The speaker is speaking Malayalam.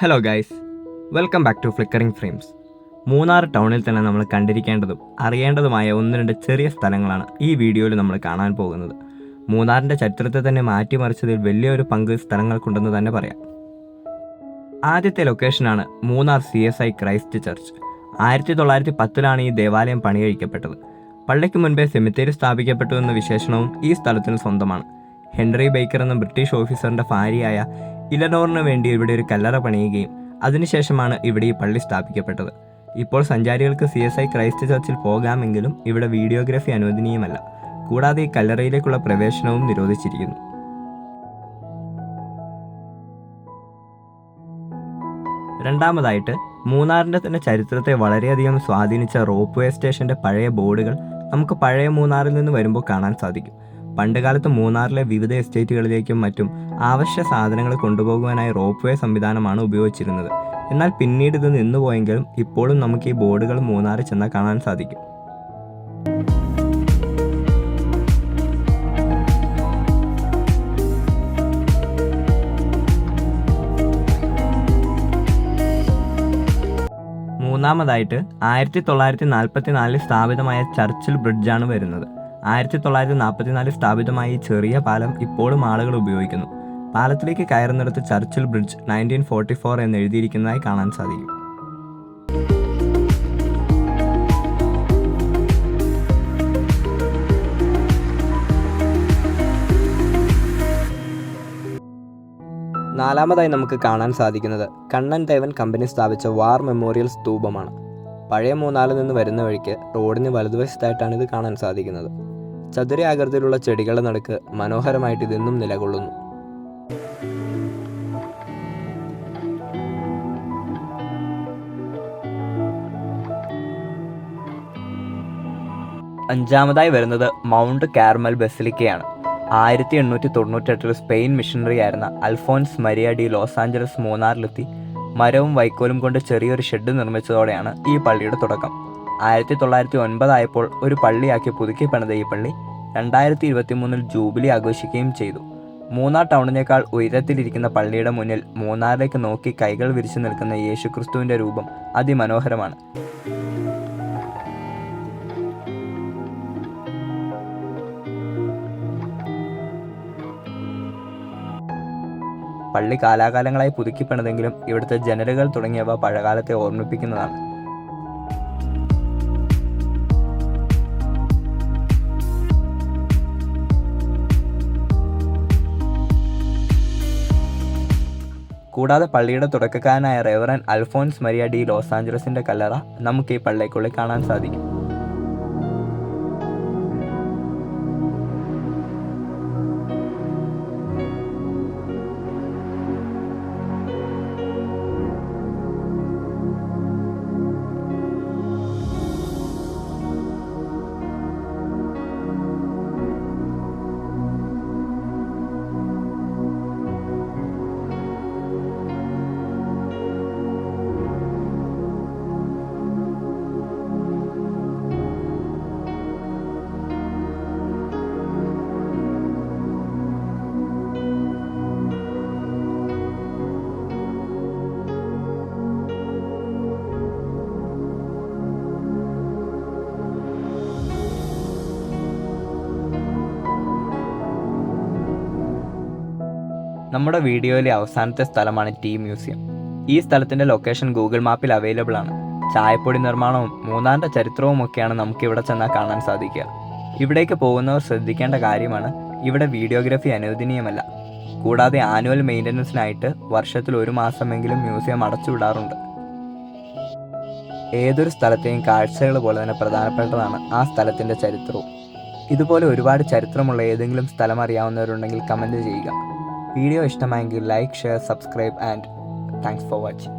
Hello guys welcome back to flickering frames Munnar ടൗണിൽ തന്നെ നമ്മൾ കണ്ടിരിക്കേണ്ടതും അറിയേണ്ടതുമായ ഒന്ന് രണ്ട് ചെറിയ സ്ഥലങ്ങളാണ് ഈ വീഡിയോയിൽ നമ്മൾ കാണാൻ പോകുന്നത്. മൂന്നാറിന്റെ ചരിത്രത്തെ തന്നെ മാറ്റിമറിച്ചതിൽ വലിയൊരു പങ്ക് സ്ഥലങ്ങൾക്കുണ്ടെന്ന് തന്നെ പറയാം. ആദ്യത്തെ ലൊക്കേഷനാണ് Munnar C S I Christ church ആയിരത്തി തൊള്ളായിരത്തി പത്തിലാണ് ഈ ദേവാലയം പണികഴിക്കപ്പെട്ടത്. പള്ളിക്ക് മുൻപേ സെമിത്തേരി സ്ഥാപിക്കപ്പെട്ടു എന്ന വിശേഷണവും ഈ സ്ഥലത്തിന് സ്വന്തമാണ്. ഹെൻറി ബേക്കർ എന്ന ബ്രിട്ടീഷ് ഓഫീസറിന്റെ ഭാര്യയായ ഇലനോറിന് വേണ്ടി ഇവിടെ ഒരു കല്ലറ പണിയുകയും അതിനുശേഷമാണ് ഇവിടെ ഈ പള്ളി സ്ഥാപിക്കപ്പെട്ടത്. ഇപ്പോൾ സഞ്ചാരികൾക്ക് സി എസ് ഐ ക്രൈസ്റ്റ് ചർച്ചിൽ പോകാമെങ്കിലും ഇവിടെ വീഡിയോഗ്രാഫി അനുവദനീയമല്ല. കൂടാതെ ഈ കല്ലറയിലേക്കുള്ള പ്രവേശനവും നിരോധിച്ചിരിക്കുന്നു. രണ്ടാമതായിട്ട് മൂന്നാറിന്റെ തന്നെ ചരിത്രത്തെ വളരെയധികം സ്വാധീനിച്ച റോപ്പ് വേ സ്റ്റേഷന്റെ പഴയ ബോർഡുകൾ നമുക്ക് പഴയ മൂന്നാറിൽ നിന്ന് വരുമ്പോൾ കാണാൻ സാധിക്കും. പണ്ടുകാലത്ത് മൂന്നാറിലെ വിവിധ എസ്റ്റേറ്റുകളിലേക്കും മറ്റും ആവശ്യ സാധനങ്ങൾ കൊണ്ടുപോകുവാനായി റോപ്പ് വേ സംവിധാനമാണ് ഉപയോഗിച്ചിരുന്നത്. എന്നാൽ പിന്നീട് ഇത് നിന്നുപോയെങ്കിലും ഇപ്പോഴും നമുക്ക് ഈ ബോർഡുകൾ മൂന്നാറിൽ ചെന്നാൽ കാണാൻ സാധിക്കും. മൂന്നാമതായിട്ട് ആയിരത്തി തൊള്ളായിരത്തി നാൽപ്പത്തി നാലിൽ സ്ഥാപിതമായ ചർച്ചിൽ ബ്രിഡ്ജാണ് വരുന്നത്. ആയിരത്തി തൊള്ളായിരത്തി നാൽപ്പത്തിനാലിൽ സ്ഥാപിതമായ ഈ ചെറിയ പാലം ഇപ്പോഴും ആളുകൾ ഉപയോഗിക്കുന്നു. പാലത്തിലേക്ക് കയറുന്നിടത്ത് Churchill bridge nineteen forty four എന്ന് എഴുതിയിരിക്കുന്നതായി കാണാൻ സാധിക്കും. നാലാമതായി നമുക്ക് കാണാൻ സാധിക്കുന്നത് കണ്ണൻ ദേവൻ കമ്പനി സ്ഥാപിച്ച വാർ മെമ്മോറിയൽ സ്തൂപമാണ് പഴയ മൂന്നാലിൽ നിന്ന് വരുന്ന വഴിക്ക് റോഡിന് വലതുവശത്തായിട്ടാണ് ഇത് കാണാൻ സാധിക്കുന്നത്. ചതുരാകൃതിയിലുള്ള ചെടികളുടെ നടുക്ക് മനോഹരമായിട്ട് ഇതെന്നും നിലകൊള്ളുന്നു. അഞ്ചാമതായി വരുന്നത് മൗണ്ട് കാർമൽ ബസിലിക്കയാണ്. ആയിരത്തി എണ്ണൂറ്റി തൊണ്ണൂറ്റെട്ടിൽ സ്പെയിൻ മിഷണറി ആയിരുന്ന Alphonse Maria de Los Angeles മൂന്നാറിലെത്തി മരവും വൈക്കോലും കൊണ്ട് ചെറിയൊരു ഷെഡ് നിർമ്മിച്ചതോടെയാണ് ഈ പള്ളിയുടെ തുടക്കം. ആയിരത്തി തൊള്ളായിരത്തി ഒൻപതായപ്പോൾ ഒരു പള്ളിയാക്കി പുതുക്കി പണിത ഈ പള്ളി രണ്ടായിരത്തി ഇരുപത്തി മൂന്നിൽ ജൂബിലി ആഘോഷിക്കുകയും ചെയ്തു. മൂന്നാർ ടൗണിനേക്കാൾ ഉയരത്തിലിരിക്കുന്ന പള്ളിയുടെ മുന്നിൽ മൂന്നാറിലേക്ക് നോക്കി കൈകൾ വിരിച്ചു നിൽക്കുന്ന യേശുക്രിസ്തുവിന്റെ രൂപം അതിമനോഹരമാണ്. പള്ളി കാലാകാലങ്ങളായി പുതുക്കിപ്പണിതെങ്കിലും ഇവിടുത്തെ ജനലുകൾ തുടങ്ങിയവ പഴകാലത്തെ ഓർമ്മിപ്പിക്കുന്നതാണ്. കൂടാതെ പള്ളിയുടെ തുടക്കക്കാരനായ reverend Alphonse Maria de Los ആഞ്ചലസിന്റെ കല്ലറ നമുക്ക് ഈ പള്ളിക്കുള്ളിൽ കാണാൻ സാധിക്കും. നമ്മുടെ വീഡിയോയിലെ അവസാനത്തെ സ്ഥലമാണ് ടീ മ്യൂസിയം. ഈ സ്ഥലത്തിന്റെ ലൊക്കേഷൻ ഗൂഗിൾ മാപ്പിൽ അവൈലബിൾ ആണ്. ചായപ്പൊടി നിർമ്മാണവും മൂന്നാറിന്റെ ചരിത്രവും ഒക്കെയാണ് നമുക്ക് ഇവിടെ ചെന്നാൽ കാണാൻ സാധിക്കുക. ഇവിടേക്ക് പോകുന്നവർ ശ്രദ്ധിക്കേണ്ട കാര്യമാണ് ഇവിടെ വീഡിയോഗ്രാഫി അനുവദനീയമല്ല. കൂടാതെ ആനുവൽ മെയിന്റനൻസിനായിട്ട് വർഷത്തിൽ ഒരു മാസമെങ്കിലും മ്യൂസിയം അടച്ചുവിടാറുണ്ട് ഏതൊരു സ്ഥലത്തെയും കാഴ്ചകൾ പോലെ തന്നെ പ്രധാനപ്പെട്ടതാണ് ആ സ്ഥലത്തിന്റെ ചരിത്രവും. ഇതുപോലെ ഒരുപാട് ചരിത്രമുള്ള ഏതെങ്കിലും സ്ഥലം അറിയാവുന്നവരുണ്ടെങ്കിൽ കമന്റ് ചെയ്യുക. വീഡിയോ ഇഷ്ടമായെങ്കിൽ like share subscribe and thanks for watching